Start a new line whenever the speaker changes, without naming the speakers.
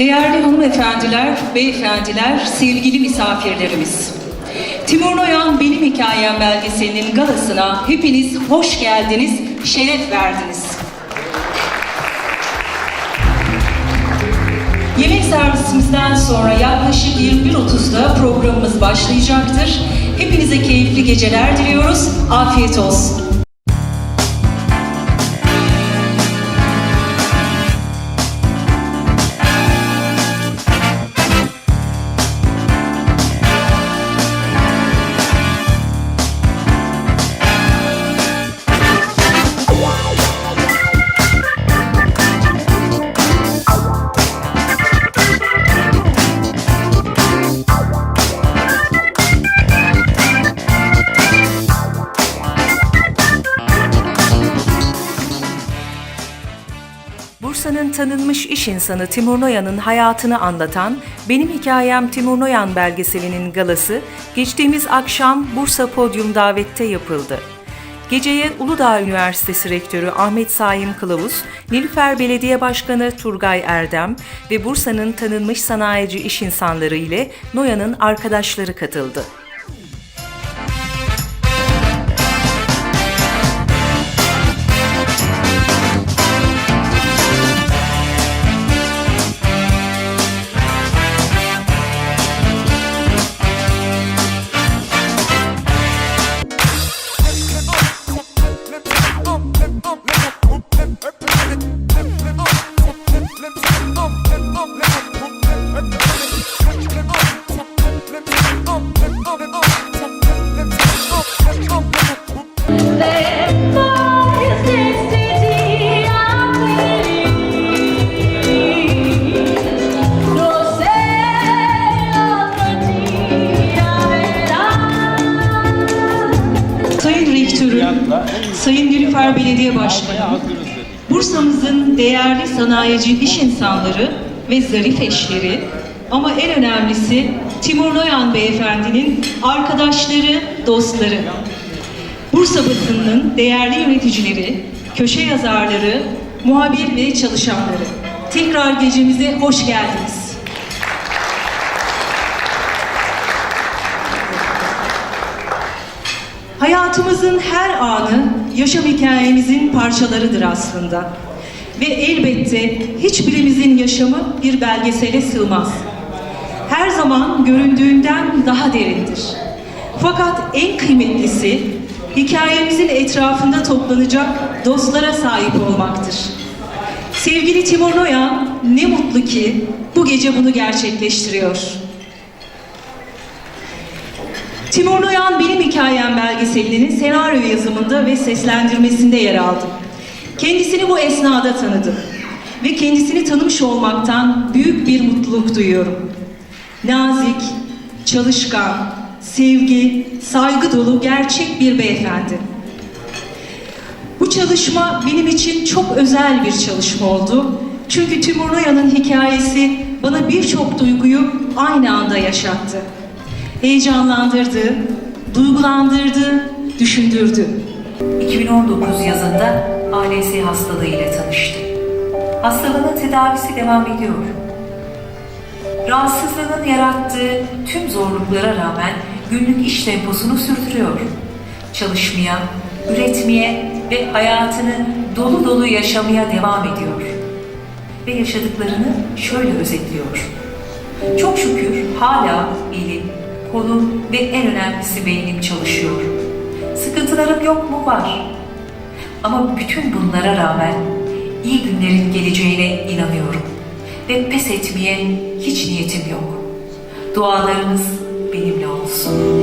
Değerli hanımefendiler, beyefendiler, sevgili misafirlerimiz. Timur Noyan Benim Hikayem belgeselinin galasına hepiniz hoş geldiniz, şeref verdiniz. Yemek servisimizden sonra yaklaşık 21.30'da programımız başlayacaktır. Hepinize keyifli geceler diliyoruz. Afiyet olsun.
Tanınmış iş insanı Timur Noyan'ın hayatını anlatan Benim Hikayem Timur Noyan belgeselinin galası geçtiğimiz akşam Bursa Podyum Davet'te yapıldı. Geceye Uludağ Üniversitesi Rektörü Ahmet Saim Kılavuz, Nilüfer Belediye Başkanı Turgay Erdem ve Bursa'nın tanınmış sanayici iş insanları ile Noyan'ın arkadaşları katıldı.
Sayın Rektörüm, Sayın Nilüfer Belediye Başkanı, Bursa'mızın değerli sanayici iş insanları ve zarif eşleri ama en önemlisi Timur Noyan Beyefendinin arkadaşları, dostları. Bursa basınının değerli yöneticileri, köşe yazarları, muhabir ve çalışanları. Tekrar gecemize hoş geldiniz. Hayatımızın her anı yaşam hikayemizin parçalarıdır aslında. Ve elbette hiçbirimizin yaşamı bir belgesele sığmaz. Her zaman göründüğünden daha derindir. Fakat en kıymetlisi hikayemizin etrafında toplanacak dostlara sahip olmaktır. Sevgili Timur Noyan ne mutlu ki bu gece bunu gerçekleştiriyor. Timur Noyan Benim Hikayem belgeselinin senaryo yazımında ve seslendirmesinde yer aldı. Kendisini bu esnada tanıdım ve kendisini tanımış olmaktan büyük bir mutluluk duyuyorum. Nazik, çalışkan, sevgi, saygı dolu gerçek bir beyefendi. Bu çalışma benim için çok özel bir çalışma oldu. Çünkü Timur Noyan'ın hikayesi bana birçok duyguyu aynı anda yaşattı heyecanlandırdı, duygulandırdı, düşündürdü.
2019 yazında ALS hastalığı ile tanıştı. Hastalığının tedavisi devam ediyor. Rahatsızlığının yarattığı tüm zorluklara rağmen günlük iş temposunu sürdürüyor. Çalışmaya, üretmeye ve hayatını dolu dolu yaşamaya devam ediyor. Ve yaşadıklarını şöyle özetliyor. Çok şükür hala elim, kolum ve en önemlisi beynim çalışıyor. Sıkıntılarım yok mu? Var. Ama bütün bunlara rağmen iyi günlerin geleceğine inanıyorum. Ve pes etmeye hiç niyetim yok. Dualarınız benimle olsun.